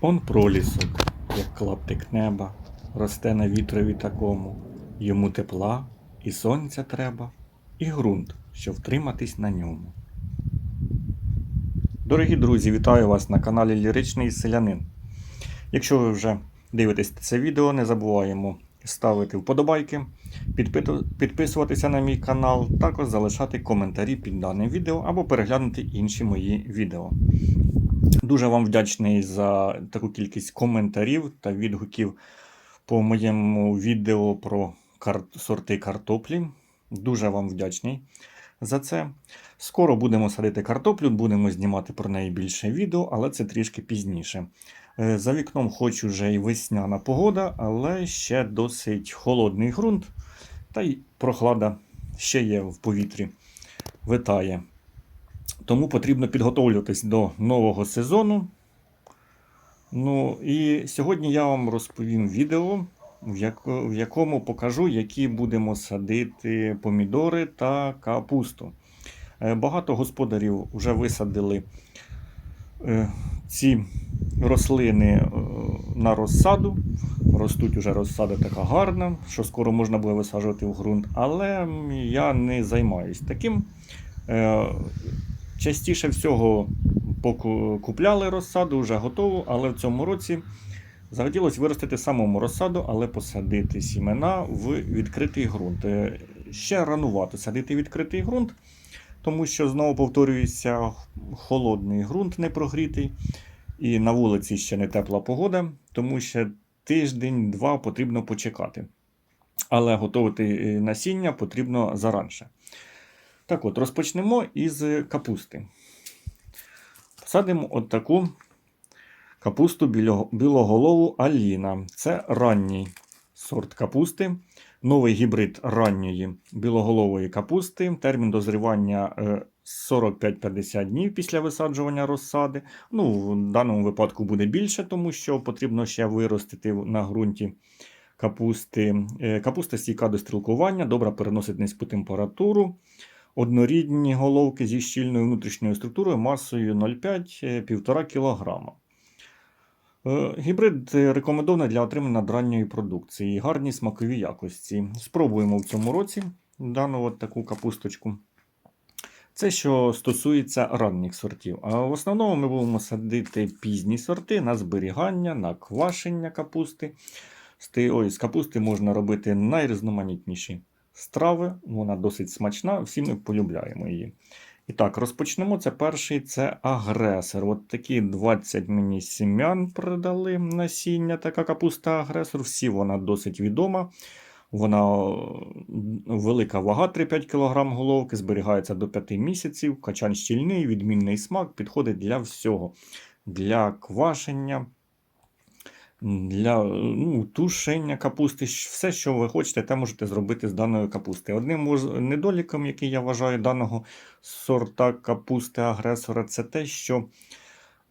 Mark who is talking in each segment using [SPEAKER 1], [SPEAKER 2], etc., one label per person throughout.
[SPEAKER 1] Он пролісок, як клаптик неба, росте на вітрові такому, йому тепла і сонця треба, і ґрунт, щоб втриматись на ньому. Дорогі друзі, вітаю вас на каналі Ліричний Селянин. Якщо ви вже дивитесь це відео, не забуваємо ставити вподобайки, підписуватися на мій канал, також залишати коментарі під даним відео або переглянути інші мої відео. Дуже вам вдячний за таку кількість коментарів та відгуків по моєму відео про кар... сорти картоплі. Дуже вам вдячний за це. Скоро будемо садити картоплю, будемо знімати про неї більше відео, але це трішки пізніше. Е, За вікном хоч уже і весняна погода, але ще досить холодний ґрунт, та й прохлада ще є в повітрі, витає. Тому потрібно підготовлюватись до нового сезону. Ну і сьогодні я вам розповім відео, в, якому покажу, які будемо садити помідори та капусту. Е, Багато господарів вже висадили е, ці рослини е, на розсаду. Ростуть уже розсада така гарна, що скоро можна буде висаджувати в ґрунт, але я не займаюсь таким. Частіше всього поку- купляли розсаду, вже готову, але в цьому році захотілося виростити самому розсаду, але посадити сімена в відкритий ґрунт. Е, Ще ранувато садити відкритий ґрунт, тому що знову повторюється холодний ґрунт не прогрітий, і на вулиці ще не тепла погода, тому ще тиждень-два потрібно почекати. Але готувати е, насіння потрібно заранше. Так от, розпочнемо із капусти. Посадимо от таку капусту білоголову Аліна. Це ранній сорт капусти, новий гібрид ранньої білоголової капусти. Термін дозрівання е, 45-50 днів після висаджування розсади. Ну, в даному випадку буде більше, тому що потрібно ще виростити на ґрунті капусти. Е, Капуста стійка до стрілкування, добре переносить низьку температуру. Однорідні головки зі щільною внутрішньою структурою масою 0,5-1,5 кг. Е, Гібрид е, рекомендований для отримання надранньої продукції, гарні смакові якості. Спробуємо в цьому році дану от таку капусточку. Це що стосується ранніх сортів. А в основному ми будемо садити пізні сорти на зберігання, на квашення капусти. Ой, з капусти можна робити найрізноманітніші страви. Вона досить смачна, всі ми полюбляємо її. І так, розпочнемо. Це перший це агресор. От такі 20 мені сім'ян продали насіння, така капуста агресор. Всі вона досить відома. Вона велика вага 3-5 кг головки, зберігається до 5 місяців. Качан щільний, відмінний смак, підходить для всього. Для квашення, для ну, тушення капусти, все, що ви хочете, те можете зробити з даної капусти. Одним недоліком, який я вважаю даного сорта капусти агресора, це те, що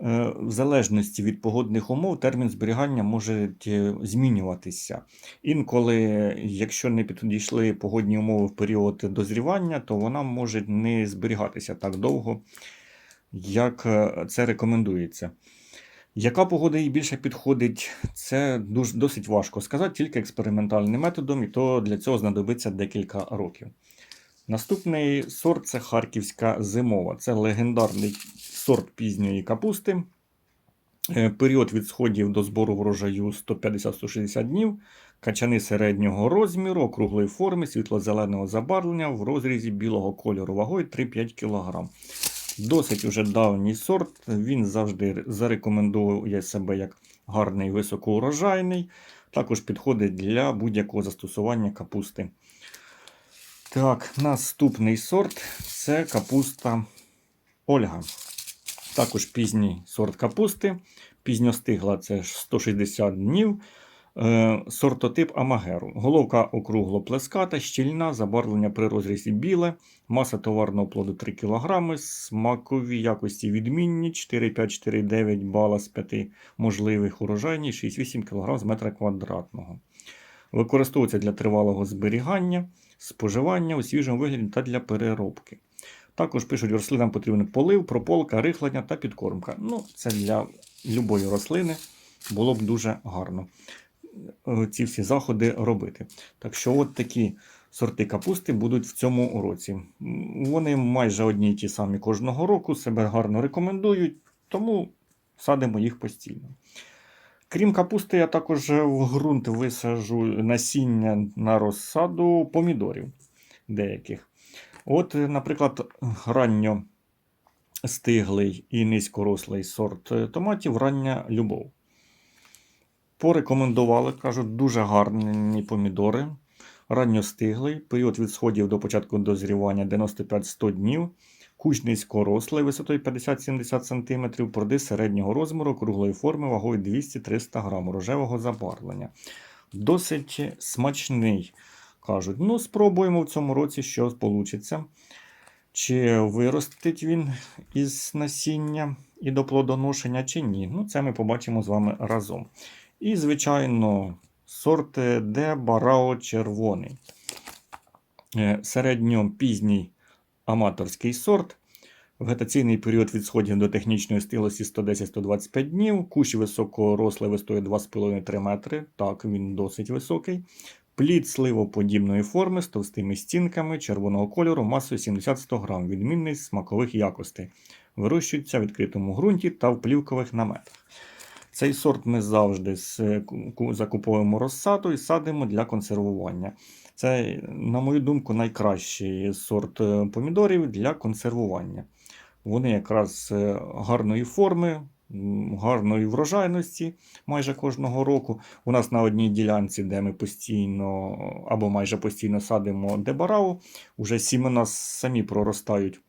[SPEAKER 1] е, в залежності від погодних умов термін зберігання може е, змінюватися. Інколи, якщо не підійшли погодні умови в період дозрівання, то вона може не зберігатися так довго, як е, це рекомендується. Яка погода їй більше підходить, це досить важко сказати, тільки експериментальним методом, і то для цього знадобиться декілька років. Наступний сорт це харківська зимова. Це легендарний сорт пізньої капусти. Е, Період від сходів до збору врожаю 150-160 днів. Качани середнього розміру, округлої форми, світло-зеленого забарвлення в розрізі білого кольору вагою 3-5 кг. Досить уже давній сорт. Він завжди зарекомендує себе як гарний високоурожайний. Також підходить для будь-якого застосування капусти. Так, наступний сорт це капуста Ольга. Також пізній сорт капусти. Пізньостигла це 160 днів. Е, Сортотип Амагеру. Головка округло-плеската, щільна, забарвлення при розрізі біле, маса товарного плоду 3 кг, смакові якості відмінні 4,5-4,9 бала з 5 можливих урожайні, 6-8 кг з метра квадратного. Використовується для тривалого зберігання, споживання у свіжому вигляді та для переробки. Також пишуть, рослинам потрібен полив, прополка, рихлення та підкормка. Ну, це для любої рослини. було б дуже гарно ці всі заходи робити. Так що, от такі сорти капусти будуть в цьому році. Вони майже одні й ті самі кожного року, себе гарно рекомендують, тому садимо їх постійно. Крім капусти, я також в ґрунт висаджу насіння на розсаду помідорів деяких. От, е, наприклад, ранньо стиглий і низькорослий сорт е, томатів рання любов. Порекомендували, кажуть, дуже гарні помідори. Ранньостиглий, період від сходів до початку дозрівання 95-100 днів. Кущ низькорослий висотою 50-70 см, плоди середнього розміру, круглої форми, вагою 200-300 г, рожевого забарвлення. Досить смачний, кажуть. Ну, спробуємо в цьому році, що вийде. Чи виростить він із насіння і до плодоношення, чи ні. Ну, це ми побачимо з вами разом. І, звичайно, сорт Де Барао червоний. Е, Середньо-пізній аматорський сорт. Вегетаційний період від сходів до технічної стилості 110-125 днів. Кущ високорослий висотою 2,5-3 метри. Так, він досить високий. Плід сливоподібної форми з товстими стінками червоного кольору масою 70-100 грам. Відмінний смакових якостей. Вирощується в відкритому ґрунті та в плівкових наметах. Цей сорт ми завжди закуповуємо розсаду і садимо для консервування. Це, на мою думку, найкращий сорт е, помідорів для консервування. Вони якраз е, гарної форми, гарної врожайності майже кожного року. У нас на одній ділянці, де ми постійно або майже постійно садимо дебарау, вже сімена самі проростають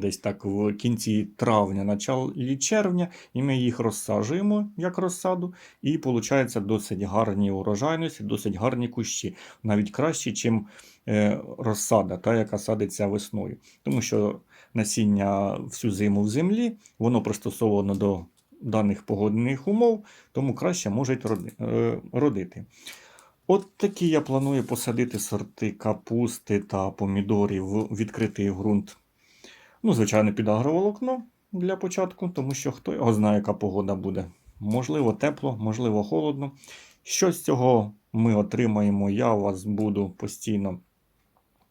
[SPEAKER 1] десь так в кінці травня, началі червня, і ми їх розсаджуємо як розсаду, і виходить досить гарні урожайності, досить гарні кущі, навіть кращі, ніж розсада, та, яка садиться весною. Тому що насіння всю зиму в землі, воно пристосовано до даних погодних умов, тому краще можуть е, родити. От такі я планую посадити сорти капусти та помідорів в відкритий ґрунт. Ну, звичайно, під агроволокно для початку, тому що хто його знає, яка погода буде. Можливо, тепло, можливо, холодно. Що з цього ми отримаємо, я вас буду постійно,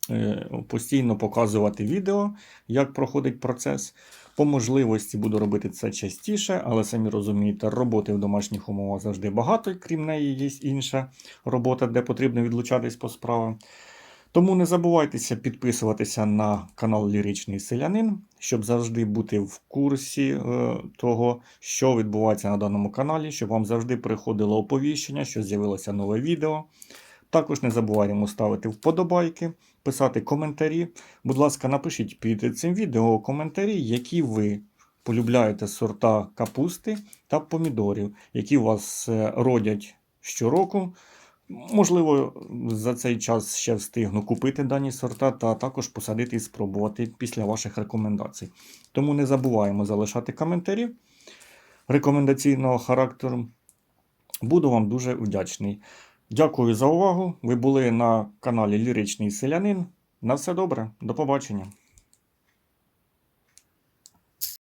[SPEAKER 1] е, постійно показувати відео, як проходить процес. По можливості буду робити це частіше, але самі розумієте, роботи в домашніх умовах завжди багато, крім неї є інша робота, де потрібно відлучатись по справам. Тому не забувайтеся підписуватися на канал Ліричний Селянин, щоб завжди бути в курсі е, того, що відбувається на даному каналі, щоб вам завжди приходило оповіщення, що з'явилося нове відео. Також не забуваємо ставити вподобайки, писати коментарі. Будь ласка, напишіть під цим відео коментарі, які ви полюбляєте сорта капусти та помідорів, які вас е, родять щороку. Можливо, за цей час ще встигну купити дані сорта та також посадити і спробувати після ваших рекомендацій. Тому не забуваємо залишати коментарі рекомендаційного характеру. Буду вам дуже вдячний. Дякую за увагу. Ви були на каналі Ліричний Селянин. На все добре, до побачення.